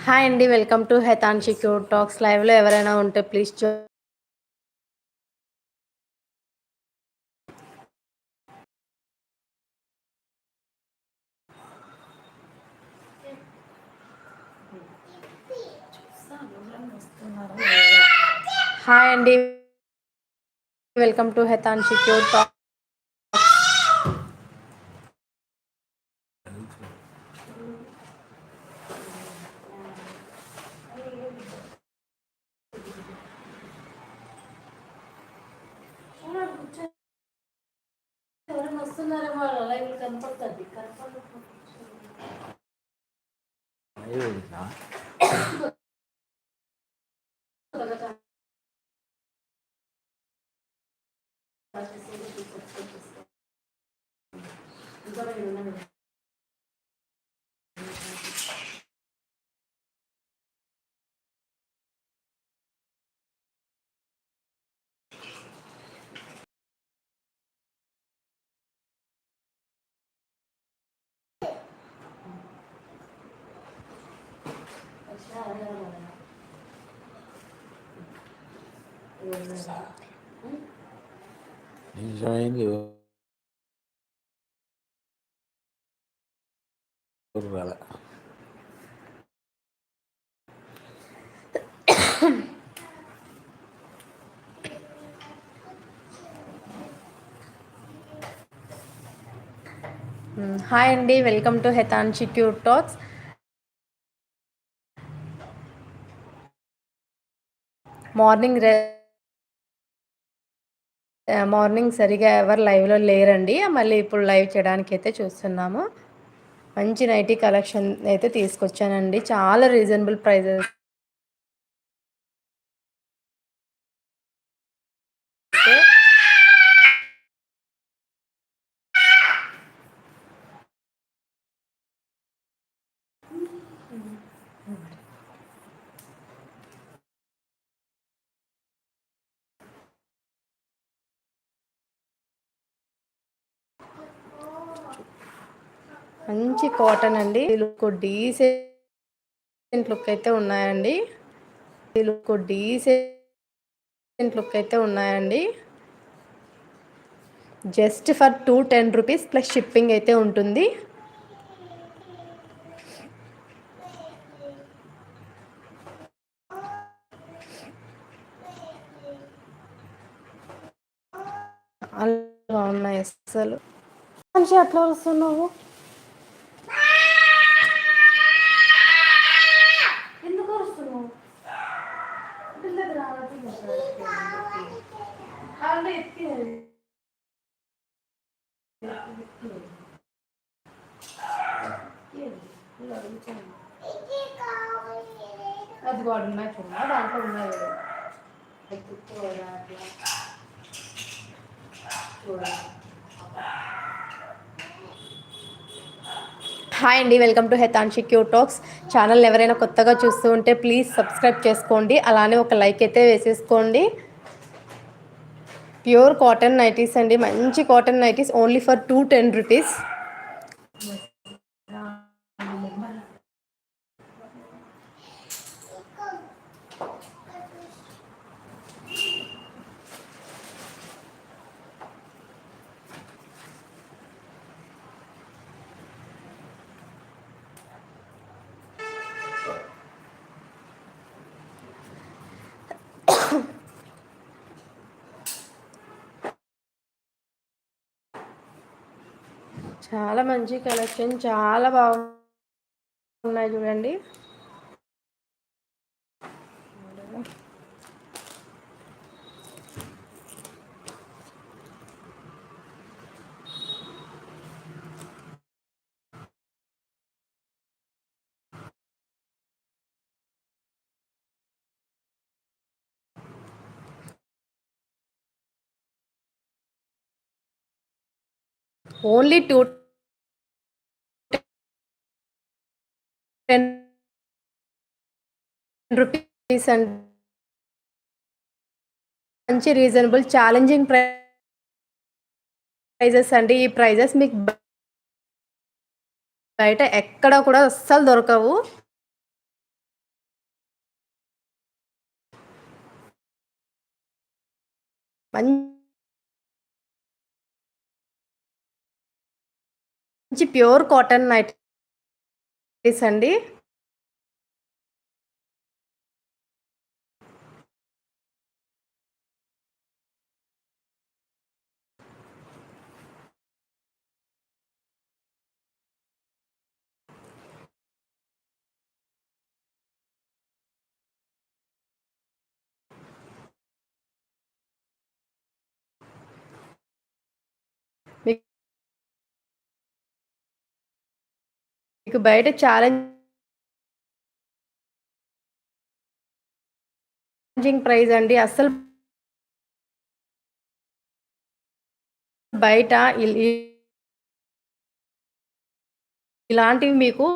Hi అండి welcome to Hethanshi cure talks లైవ్లో ఎవరైనా ఉంటే ప్లీజ్ చూ హాయ్ అండి welcome to Hethanshi cure talk దేవుడినా Gracias. నిజమైంది రాలే హాయ్ అండి welcome to Hethanshi cure talks morning morning సరిగా ఎవరు లైవ్లో లేరండి. మళ్ళీ ఇప్పుడు లైవ్ చేయడానికి అయితే చూస్తున్నాము. మంచి నైటీ కలెక్షన్ అయితే తీసుకొచ్చానండి. చాలా రీజనబుల్ ప్రైజెస్ మంచి కాటన్ అండి. లుక్ డీసెంట్ లుక్ అయితే ఉన్నాయండి. లుక్ డీసెంట్ లుక్ అయితే ఉన్నాయండి. Just for two ten rupees plus shipping అయితే ఉంటుంది. అలా ఉన్నాయి అసలు మంచి అట్లా వస్తున్నావు అది కూడా ఉన్నాయి చూడ. దాంట్లో ఉన్నాయి హాయ్ అండి welcome to Hethanshi cure talks. Channel ఎవరైనా కొత్తగా చూస్తూ ఉంటే ప్లీజ్ సబ్స్క్రైబ్ చేసుకోండి. అలానే ఒక లైక్ అయితే వేసేసుకోండి. ప్యూర్ కాటన్ నైటీస్ అండి. మంచి cotton nighties only for two ten rupees. చాలా మంచి కలెక్షన్ చాలా బాగున్నాయి చూడండి. Only two ten rupees and మంచి రీజనబుల్ ఛాలెంజింగ్ ప్రైజెస్ అండి. ఈ ప్రైజెస్ మీకు బయట ఎక్కడ కూడా అస్సలు దొరకవు. మంచి మంచి ప్యూర్ కాటన్ నైటీస్ అండి. మీకు బయట ఛాలెంజింగ్ ప్రైజ్ అండి. అస్సలు బయట ఇలాంటివి మీకు